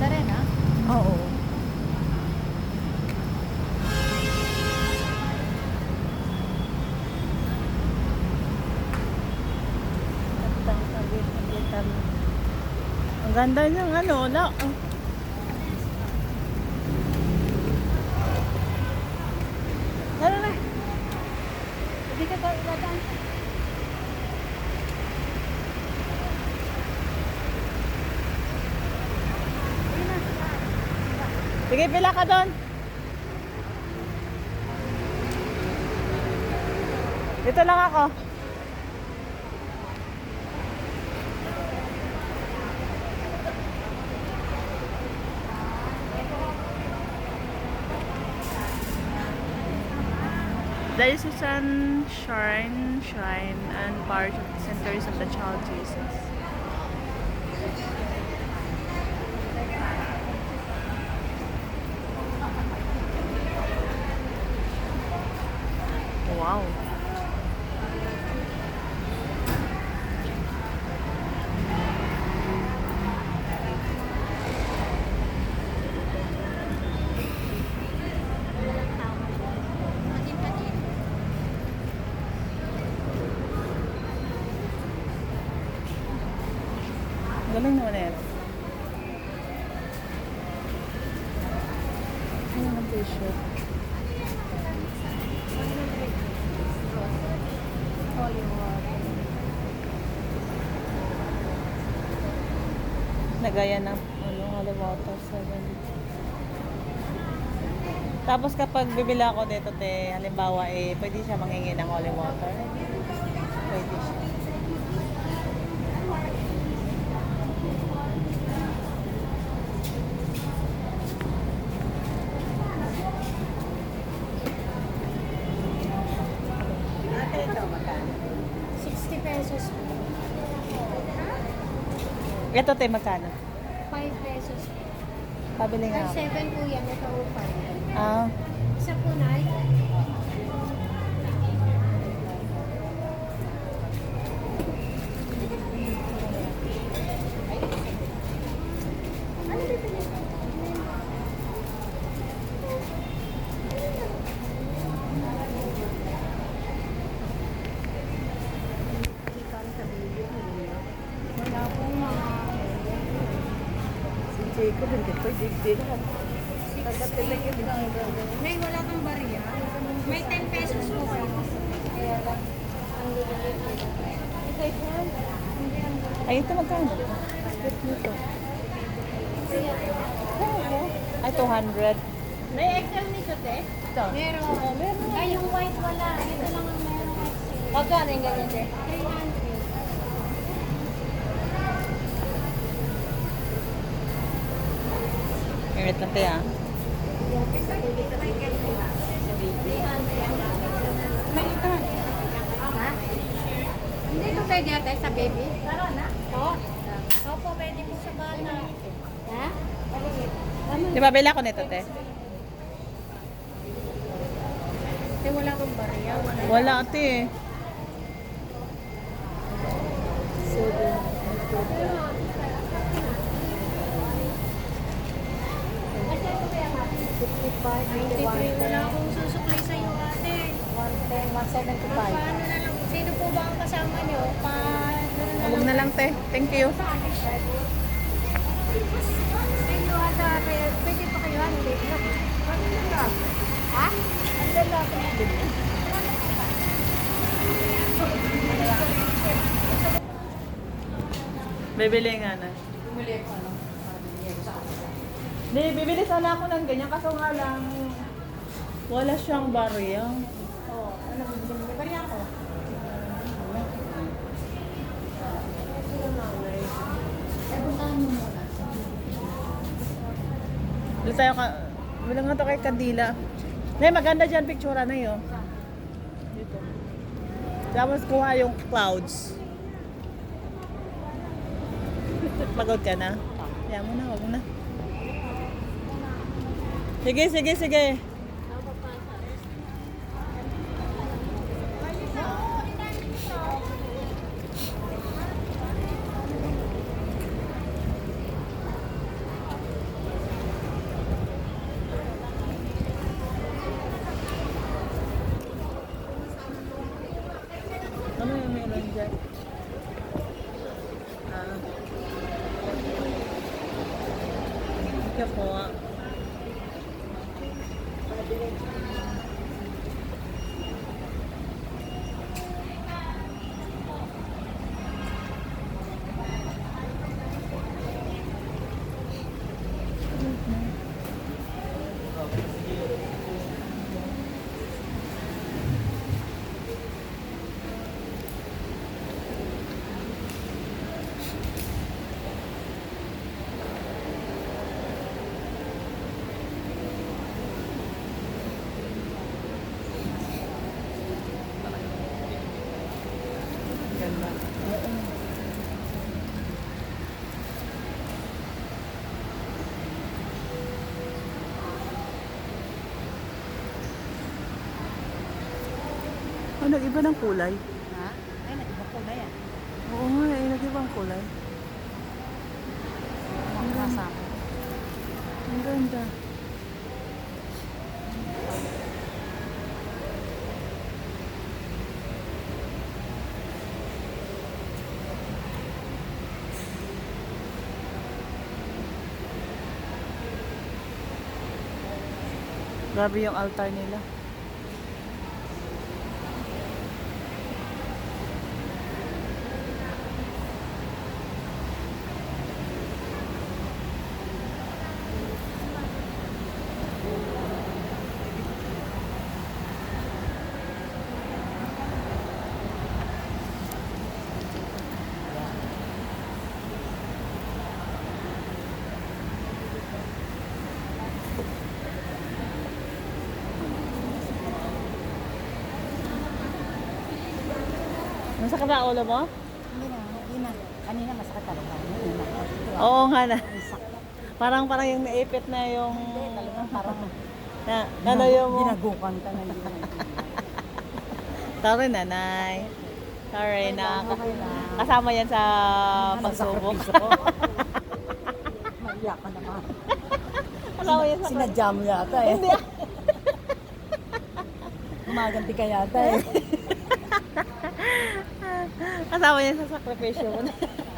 Ganda rin, ha? Oo. Ang ganda niyang ano, na. oh. Tara na. Hindi ka ba iladaan? Sige, pila ka doon. Dito lang ako. Diocesan Shrine, Shrine, and Parish Centers of the Child Jesus. Wow. Galing naman eh. Ano ang t-shirt? Nagaya ng ano, holy water 7. Tapos kapag bibili ako dito, te, halimbawa, eh, pwede siya mangingi ng holy water. Pwede siya. Ito, te, magkano? 5 pesos. Pabili nga ako. 7 po yan. Ito po 5. Ah, Isa po na. Ano bibili? Wala po mga si Jacob, hindi ko digdig. May wala kang bariya. May 10 pesos po kayo. Kaya lang. Ay, ito magkano? Nito. Ay, 200. May XL nito, te? Ito. Meron. meron. Ay, yung white wala. Ito lang ang meron. Magkano yung ganyan, te? Wait lang, te, ah. Hindi ito pwede ate sa baby? Tara na. Oo. Opo, pwede po sa bata. Ha? Di ba, bila ko nito, te? Kasi wala kang bariya. Wala. Wala, te. Wala akong susuklay sa iyo ate. 110, 175. Paano na lang? Sino po ba ang kasama niyo? Pa... Huwag na lang, te. Thank you. Sa inyo ata, pwede pa kayo ano dito? Ha? Ang lalaki. Bibili nga na. Hindi, bibili sana ako ng ganyan. Kaso nga lang, wala siyang barya. Oo. Ano bibili mo? Bariya ko. Puntahan mo muna. Dito tayo ka... Bilang nga to kay Kandila. Nay, maganda dyan picture na yun. Dito. Tapos kuha yung clouds. Pagod ka na? Kaya mo na, wag mo na. Sige, sige, sige. you po. Ganda. Oh, nag-iba ng kulay. Ha? Ay, nag-iba ko na yan. Oo nga, eh, nag-iba ang kulay. Ang kasama. Ang ganda. Grabe yung altar nila. Masakit ulo mo? Hindi na, hindi na. Kanina masakit talaga. Oo nga na. Parang parang yung naipit na yung... Hindi, talagang parang Na, ano yung... Ginagukan ka na yun. Sorry, nanay. Sorry na. Kasama yan sa pagsubok. Maiyak ka naman. Kasama yan sa Sinadya mo yata eh. Hindi. Gumaganti ka yata eh. Kasama yan sa sakripisyo mo.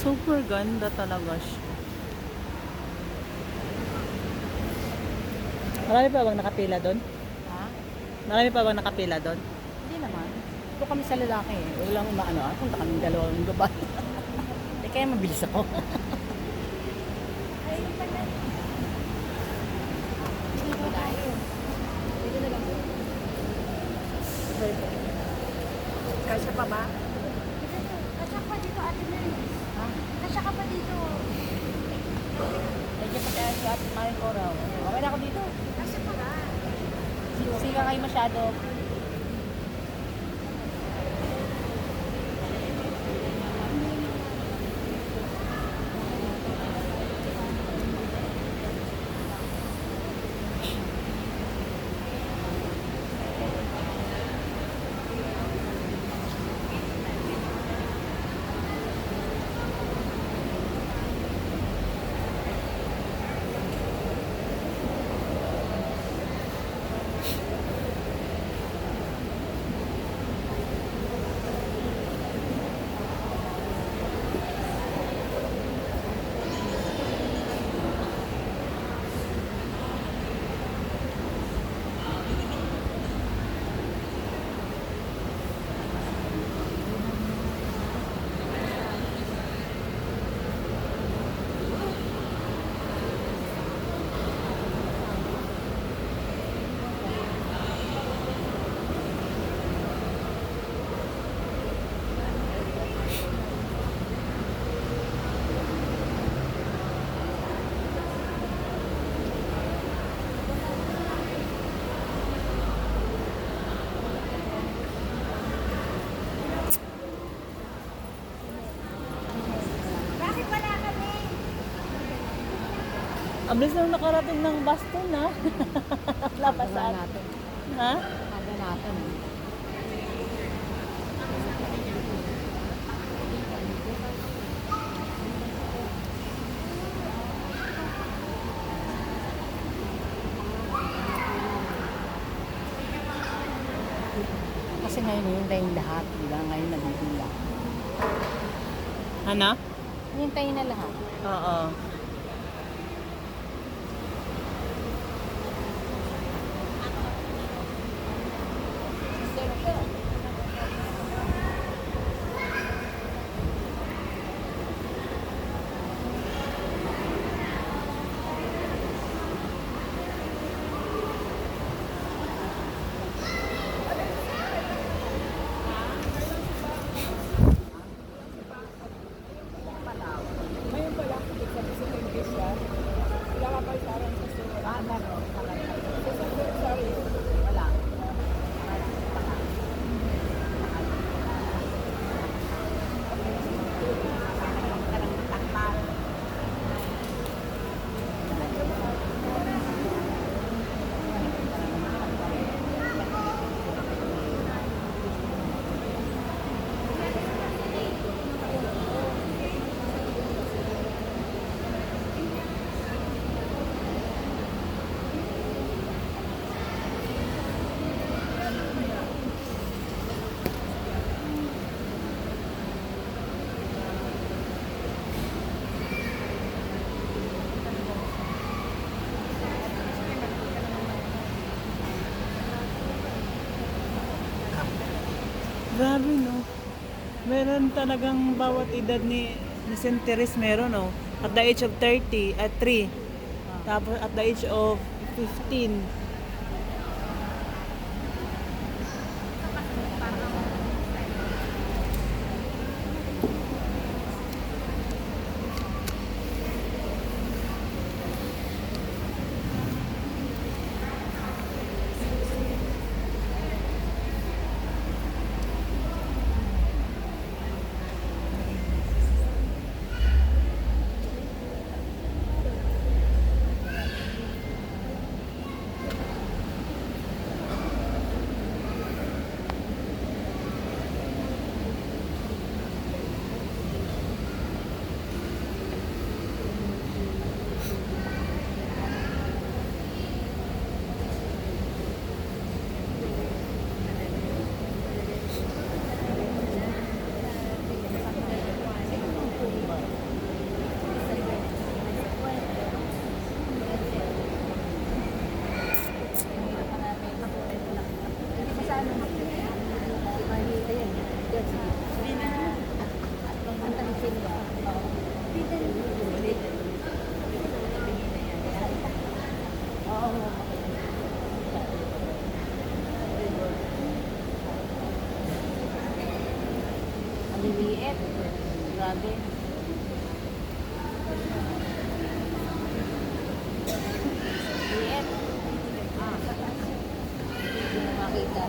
Super ganda talaga siya. Marami pa bang nakapila doon? Ha? Marami pa bang nakapila doon? Hindi naman. Ito kami sa lalaki eh. Walang umaano. Ah, punta kami dalawang babae. eh kaya mabilis ako. Kasya pa ba? Kasya pa dito, Ate Mel. Kasya ka pa dito. Medyo pa kaya si Ate Maring Coraw. Okay na ako dito. Kasya pa ba? Sila kayo masyado. Ang bilis nang nakarating ng Baston, ha? Wala pa sa atin. natin. Ha? Aga natin. Kasi ngayon yung tayong lahat, di ba? Ngayon nabibila. Ano? Hintayin na lahat. Oo. Grabe, no? Meron talagang bawat edad ni, ni. Therese meron, no? At the age of 30, at 3. Tapos at the age of 15. Ang liliit. Grabe. Liit. Ah. Hindi na makita.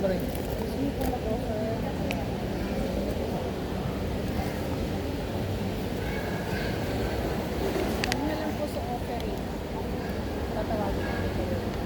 Sobre. Ano na lang po sa offering? Tatawagin namin kayo.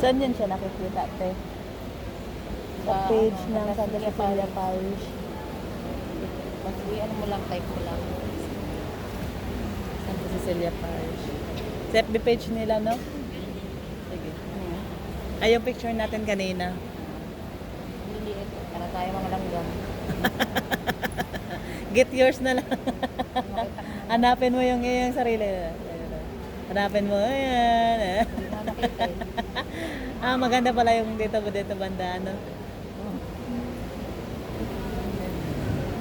Saan yan siya nakikita, te? Sa page ano, ng Santa Cecilia Parish. Kasi ano mo lang, type mo lang. Santa Cecilia Parish. Sa FB page nila, no? Sige. Yan? Ay, yung picture natin kanina. Ang liliit. Para tayo mga langgam. Get yours na lang. Hanapin mo yung iyong sarili. Hanapin mo. Ayan. Hindi na ah, maganda pala yung dito dito banda, ano?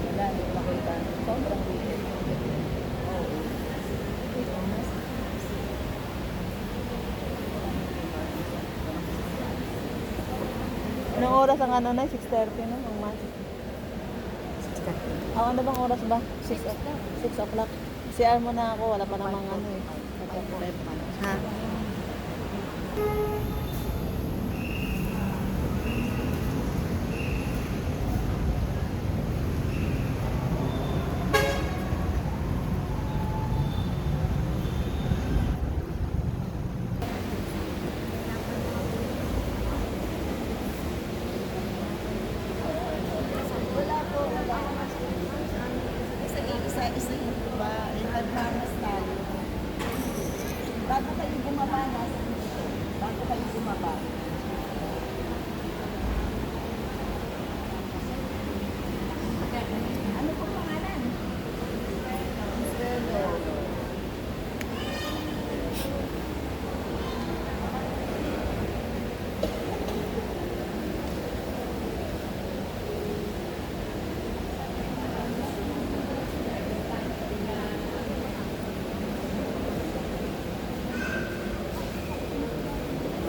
Wala, hindi makita. Sobrang. Anong oras ang ano na? 6.30 no? Ang mas. Ah, ano bang oras ba? 6 o'clock. 6 o'clock. CR mo na ako. Wala pa namang ano eh. Ha? Isa, isa, isa yun ba? Nagmamas tayo. Bago kayo bumaba, nasa Bago kayo bumaba. Ano po pangalan?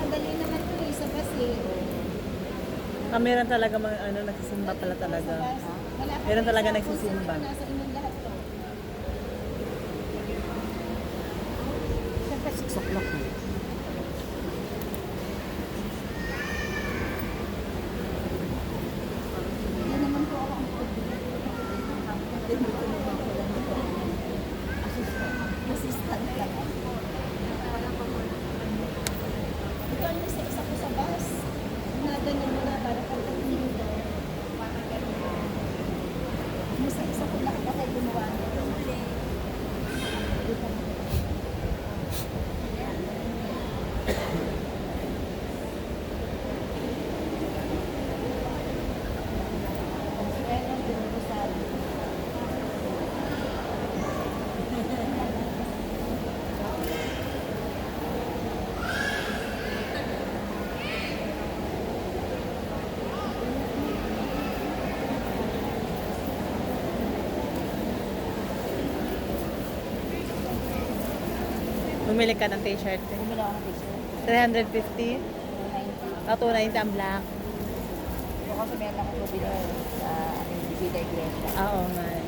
Madali naman ito eh, sa bus eh. Ah, meron talaga mga ano, nagsisimba pala talaga. Meron talaga nagsisimba. Siyempre, 6 o'clock na. Hindi naman po ako ang Tinutunugan ko lang ito. Assistant. Assistant lang ako. Ito ang isa-isa ko sa bus. Naganyan mo na para pagdating dito. Isa-isa ko lahat ako gumawa nito. Dito na. Consuelo de Rosario. Bumili ka ng t-shirt. eh. Bumili ako ng t-shirt. 350. 290. Ah, 290 ang black. Yung kasi meron akong bumili sa ating Visita Iglesia. Ah, oo nga. eh.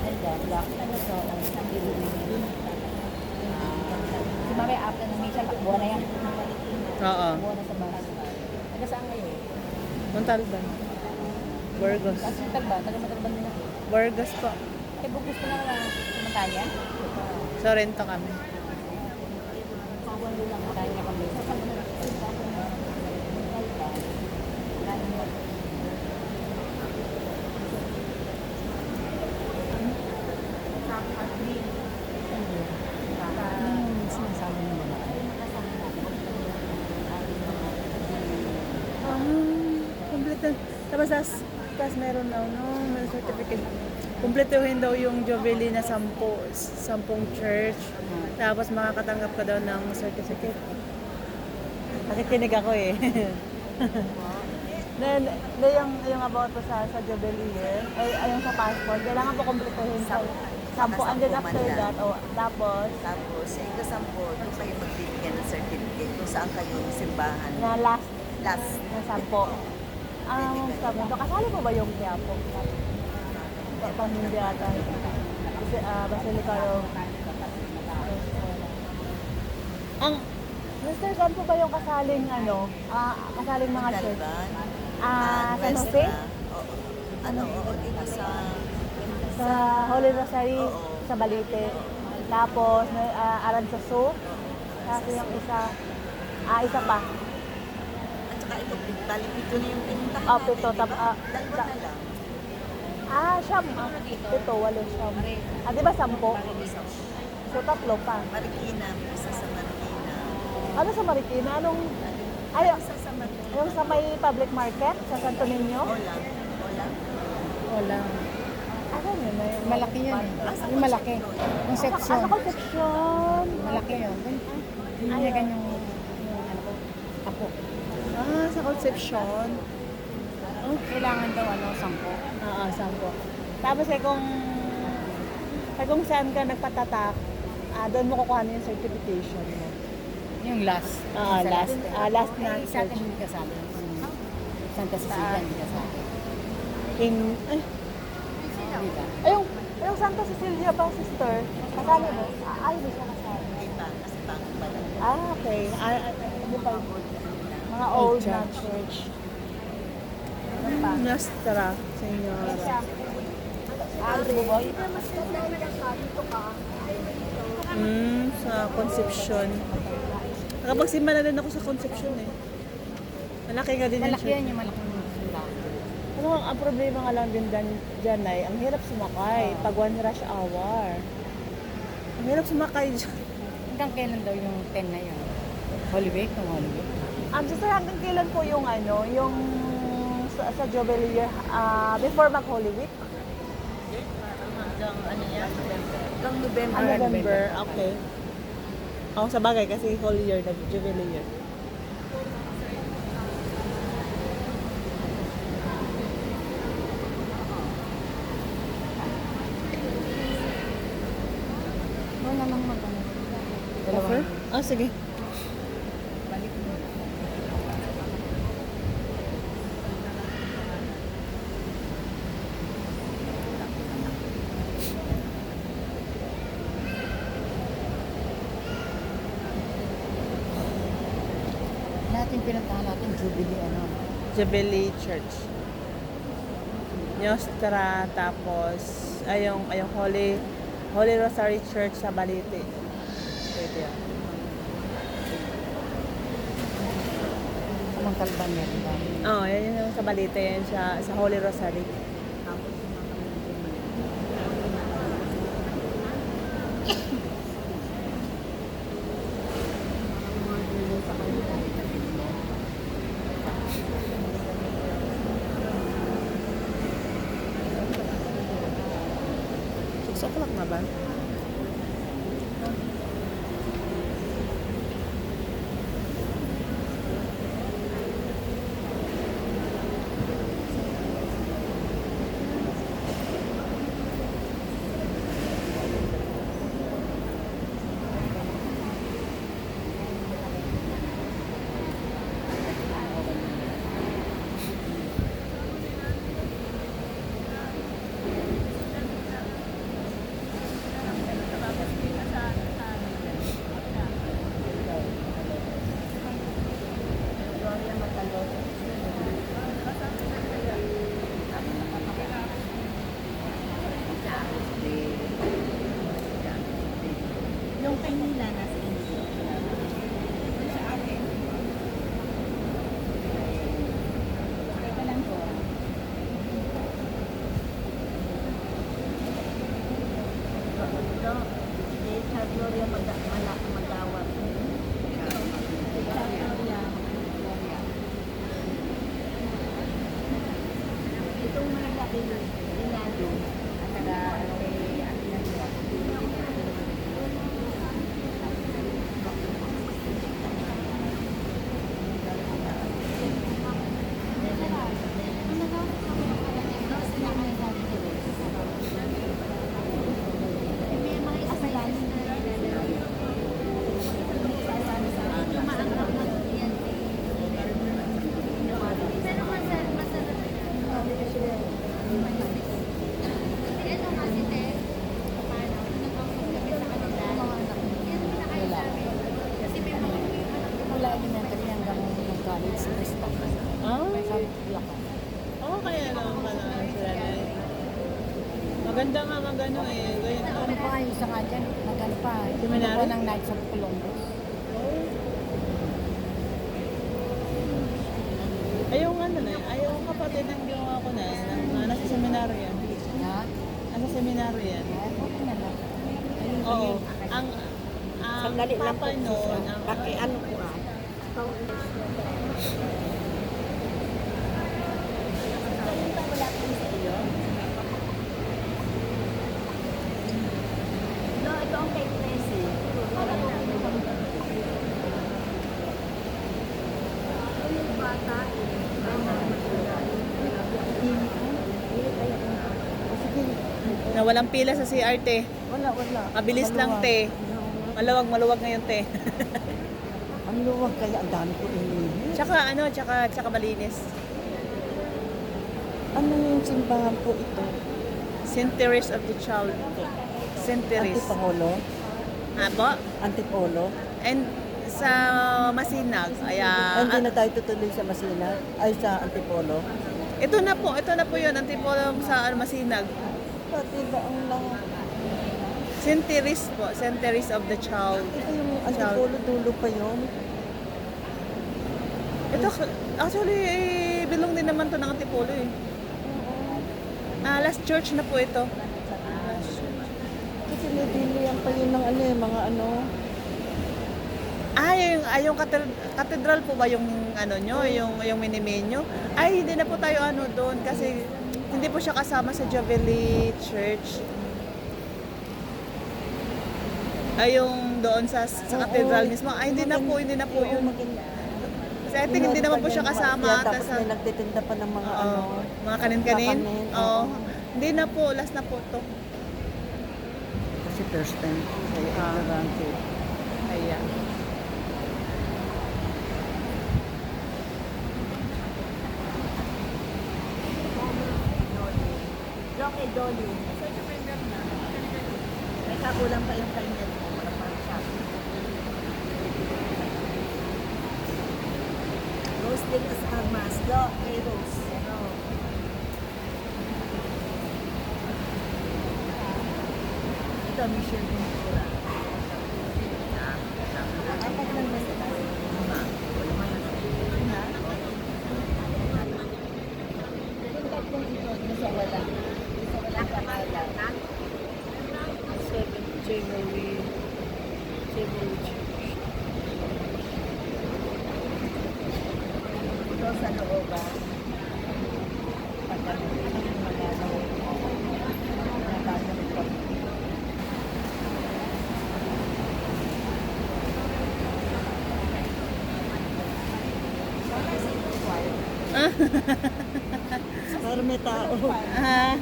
Ganda, black. Ano to? Ang illuminated. Si Mami, after ng mission, takbo na yan. Oo. Takbo na sa bus. Taga saan ngayon? Montalban. Burgos. Tapos yung tagba, taga matalban din ako. Burgos po. Eh, bugos ko na naman kami. Pawang lang, Montanya kami. Na na. Ah. Tapos tas meron daw, no, may certificate. Kumpletuhin daw yung Jubilee na sampu, sampung church. Tapos makakatanggap ka daw ng certificate. Nakikinig ako eh. Then, then yung, yung about to sa, sa Jubilee year, ay, ay yung sa passport, kailangan po kumpletuhin sa sampu. And then after that, oh, tapos, Tapos, sa ikasampo, doon kayo magbibigyan ng certificate kung saan kayo simbahan. na last Last, na sampo. Ang sabi ko, kasali mo ba yung Quiapo? Hindi ata. Kasi, ah, Basilica of... Ang, Mr. saan po ba yung kasaling, ano, ah, kasaling mga church? Ah, San West Jose? Oo. Ano, oo, dito sa... Sa Holy Rosary, Oo. sa Balite. Tapos, may uh, Aranzazu. Tapos yung isa, ah, isa pa. At saka ito, bali pito na yung pinuntahan Ah, natin, pito, di tap- ba? ah, Dalawa na lang. Ah, siyam. Ah, ito, walo siyam. Ah, di ba sampo? So, tatlo pa. Marikina, isa sa Marikina. Ano sa Marikina? Anong... Ay, Isa sa Marikina. yung sa may public market? Sa Santo Niño? Wala. Wala. Wala. Ano yun? Yung Malaki yun eh. Yung malaki. Ah, Conception. sa Concepcion. Malaki yun. Yung, yung ano ko, apo. Ah, sa Concepcion. Kailangan daw ano, sampo. Oo, sampo. Tapos eh kung eh kung saan ka nagpatatak, ah, doon mo kukuha yung certification mo. Yung last. Ah, Sa last, ah, last na Eh, Sa atin church. hindi. Yung Santa Cecilia hindi kasali. In, ay, Di ba? ay, yung, yung Santa Cecilia ba, sister? Kasali mo? Ah, ay, hindi siya kasi bago pa lang. Ah, okay. Ah, ah, ano pa? Mga old na church. Nostra, Senyora. Hmm, sa Concepcion. Nakapagsimba na din ako sa Concepcion eh. Malaki nga din yung Malaki yan yung simbahan. Ano, ang problema nga lang din dyan, dyan ay, ang hirap sumakay pag one rush hour. Ang hirap sumakay dyan. Hanggang kailan daw yung 10 na yun? Holy Week? Yung Holy Week? Um, sister, hanggang kailan po yung ano, yung sa, Jubilee year, ah, before mag Holy Week? Hanggang ano yan? Hanggang November. Ah, November, okay. Oo, sa bagay kasi Holy year na Jubilee year. Wala lang mag ano. Offer? Oh, sige. Lahat yung pinuntahan natin, Jubilee ano. Jubilee Church. Nostra, tapos, ayong, ayong Holy, Holy Rosary Church sa Balite. Pwede yan. Sa Montalban meron ba? Oo, oh, yan yung sa Balite, yan sa, sa Holy Rosary. Six Na walang pila sa CRT. Wala, wala. Mabilis lang, te. Maluwag, maluwag ngayon, te. Ang luwag kaya ang dami ko inihit. tsaka ano, tsaka, tsaka malinis. Ano yung simbahan po ito? St. Teresa of the Child po. St. Teresa. Antipolo? Apo. Antipolo? And sa Masinag, ay, Ah, ah, Hindi na tayo tutuloy sa Masina? Ay, sa Antipolo? ito na po, ito na po yun, ang tipo sa Masinag. Ba ang? St. Teresa po. Teresa of the Child. Ito yung Antipolo, dulo pa yun. Ito, actually, eh, belong din naman to ng Antipolo eh. Ah, last church na po ito. Kasi may bilihan pa yun ng ano eh, mga ano. Ah, yung, ah, yung katedral, katedral po ba yung ano nyo, yung, yung minimenyo? Ay, hindi na po tayo ano doon kasi hindi po siya kasama sa Javeli Church. Ay, yung doon sa, sa Oo. katedral mismo. Ay, hindi na po, hindi na po yun. Kasi I think hindi naman po siya kasama. Tapos tas, may nagtitinda pa ng mga ano. mga kanin-kanin. Oo. Hindi na po, last na po to. Kasi first time sa Ah. ignorante. Ayan. Rocky Dolly. May kakulang pa yung kanya din as armas. Do, kay Rose. Ito, Michelle Ventura. Apat lang ba sila? Lima. Lima lang. Lima? Yung tatlong ito, yung sa wala. Yung sa wala pangalan. Ha? Seven January. January Church. Ito sa looban. Pag ano, yung mga ano, mga bagong ito. Para may tao. Ah.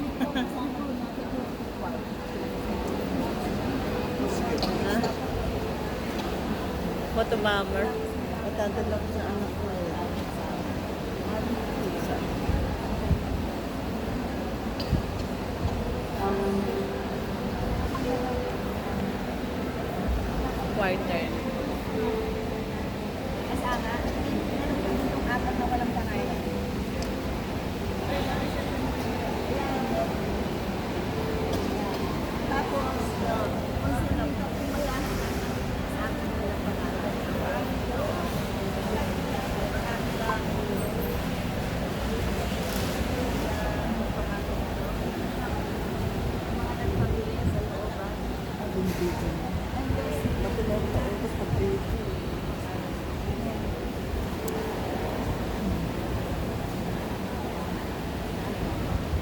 Photo bomber. Matadala ko sa anak ko eh.